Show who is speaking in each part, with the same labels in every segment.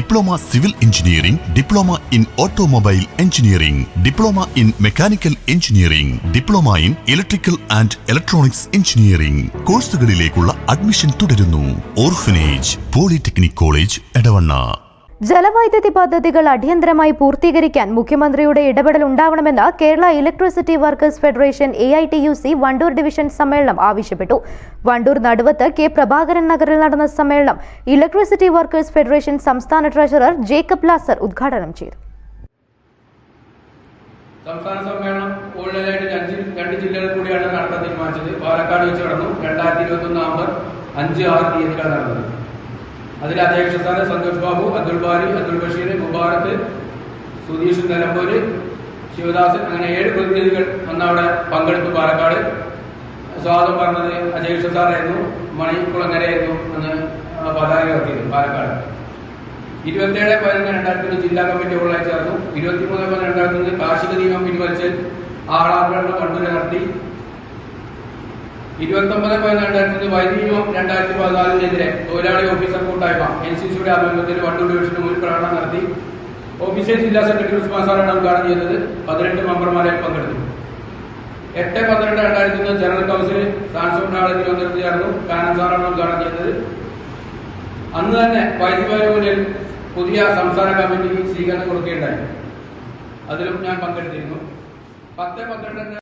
Speaker 1: Diploma civil engineering diploma in automobile engineering diploma in mechanical engineering diploma in electrical and electronics engineering. കോഴ്സുകളിലേക്കുള്ള admission തുടരുന്നു. Orphanage polytechnic college Edavanna.
Speaker 2: ജലവൈദ്യുതി പദ്ധതികൾ അടിയന്തരമായി പൂർത്തീകരിക്കാൻ മുഖ്യമന്ത്രിയുടെ ഇടപെടൽ ഉണ്ടാവണമെന്ന് Kerala electricity workers federation A I T U C Vandoor division സമ്മേളനം ആവശ്യപ്പെട്ടു. Wandoor Naduvath K Prabhakaran നഗറിൽ നടന്ന സമ്മേളനം ഇലക്ട്രിസിറ്റി വർക്കേഴ്സ് ഫെഡറേഷൻ സംസ്ഥാന ട്രഷറർ ജേക്കബ് ലാസർ ഉദ്ഘാടനം ചെയ്തു.
Speaker 3: സംസ്ഥാന സമ്മേളനം അഞ്ച് രണ്ട് ജില്ലകളിൽ കൂടിയാണ് നടത്താൻ തീരുമാനിച്ചത്. പാലക്കാട് വെച്ച് നടന്നു രണ്ടായിരത്തി ഇരുപത്തി നവംബർ അഞ്ച് ആറ് തീയതികളാണ് നടന്നത്. അതിൽ അധ്യക്ഷ സ്ഥാനം സന്തോഷ് ബാബു അബ്ദുൾ ബാരി അബ്ദുൾ ബഷീർ മുബാറത്ത് സുധീഷ് നിലമ്പൂര് ശിവദാസൻ അങ്ങനെ ഏഴ് പ്രതിനിധികൾ അന്ന് പങ്കെടുത്തു പാലക്കാട്. സ്വാഗതം പറഞ്ഞത് അജയ് സാറായിരുന്നു മണിക്കുളങ്ങരയായിരുന്നു അന്ന് പതാക ഉയർത്തിയത് പാലക്കാട്. ഇരുപത്തിയേഴ് പതിനൊന്ന് രണ്ടായിരത്തി ജില്ലാ കമ്മിറ്റി ഉള്ളതായി ചേർന്നു. ഇരുപത്തിമൂന്ന് പതിനൊന്ന് രണ്ടായിരത്തി കാർഷിക നിയമം പിൻവലിച്ച് ആളാഭരണം കണ്ടൂര് നടത്തി. ഇരുപത്തൊമ്പത് പതിനൊന്ന് രണ്ടായിരത്തി നിയമം രണ്ടായിരത്തി പതിനാലിനെതിരെ തൊഴിലാളി ഓഫീസർ കൂട്ടായ്മ എൻ സി സിയുടെ ആഭിമുഖ്യത്തിൽ വണ്ടൂർ ഡിവിഷന് മുൻ പ്രകടനം നടത്തി. ഓഫീസിൽ ജില്ലാ സെക്രട്ടറി ഉസ്മാൻ സാറാണ് ഉദ്ഘാടനം ചെയ്തത് പതിനെട്ട് മെമ്പർമാരെ പങ്കെടുത്തു. എട്ട് പന്ത്രണ്ട് രണ്ടായിരത്തി ഒന്ന് ജനറൽ കൗൺസിൽ സാൻസോൺ നാളെ തിരുവനന്തപുരത്ത് ചേർന്നു. കാനം സാറാണ് ഉദ്ഘാടനം ചെയ്തത് അന്ന് തന്നെ വൈദ്യുതി മുന്നിൽ പുതിയ സംസ്ഥാന കമ്മിറ്റിക്ക് സ്വീകരണം കൊടുക്കുകയുണ്ടായി. അതിലും ഞാൻ പങ്കെടുത്തിരുന്നു. പത്ത് പന്ത്രണ്ട്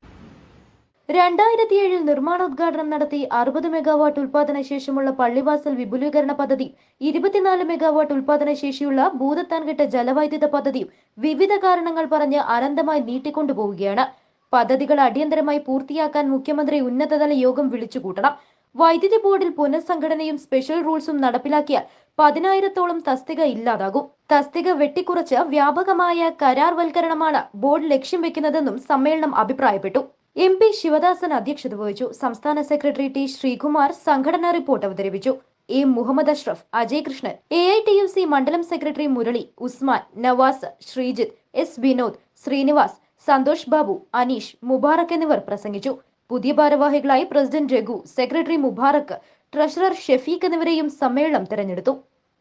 Speaker 2: രണ്ടായിരത്തി ഏഴിൽ നിർമ്മാണോദ്ഘാടനം നടത്തി അറുപത് മെഗാവാട്ട് ഉൽപാദന ശേഷിയുള്ള പള്ളിവാസൽ വിപുലീകരണ പദ്ധതി ഇരുപത്തിനാല് മെഗാവാട്ട് ഉൽപാദന ശേഷിയുള്ള ഭൂതത്താൻകെട്ട് ജലവൈദ്യുത പദ്ധതി വിവിധ കാരണങ്ങൾ പറഞ്ഞ് അനന്തമായി നീട്ടിക്കൊണ്ടുപോവുകയാണ്. പദ്ധതികൾ അടിയന്തരമായി പൂർത്തിയാക്കാൻ മുഖ്യമന്ത്രി ഉന്നതതല യോഗം വിളിച്ചുകൂട്ടണം. വൈദ്യുതി ബോർഡിൽ പുനഃസംഘടനയും സ്പെഷ്യൽ റൂൾസും നടപ്പിലാക്കിയാൽ പതിനായിരത്തോളം തസ്തിക ഇല്ലാതാകും. തസ്തിക വെട്ടിക്കുറച്ച് വ്യാപകമായ കരാർവൽക്കരണമാണ് ബോർഡ് ലക്ഷ്യം വെക്കുന്നതെന്നും സമ്മേളനം അഭിപ്രായപ്പെട്ടു. എം പി ശിവദാസൻ അധ്യക്ഷത വഹിച്ചു. സംസ്ഥാന സെക്രട്ടറി ടി ശ്രീകുമാർ സംഘടനാ റിപ്പോർട്ട് അവതരിപ്പിച്ചു. A Muhammad Ashraf Ajay Krishnan A I T U C മണ്ഡലം സെക്രട്ടറി മുരളി ഉസ്മാൻ നവാസ് ശ്രീജിത്ത് എസ് വിനോദ് ശ്രീനിവാസ് സന്തോഷ് ബാബു അനീഷ് മുബാറക് എന്നിവർ പ്രസംഗിച്ചു. പുതിയ ഭാരവാഹികളായി president Raghu secretary Mubarak treasurer Shefeeq എന്നിവരെയും സമ്മേളനം തെരഞ്ഞെടുത്തു.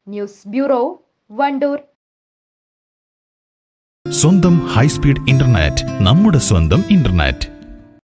Speaker 2: News bureau Vandoor.
Speaker 1: സ്വന്തം ഹൈസ്പീഡ് ഇന്റർനെറ്റ് നമ്മുടെ സ്വന്തം ഇന്റർനെറ്റ്.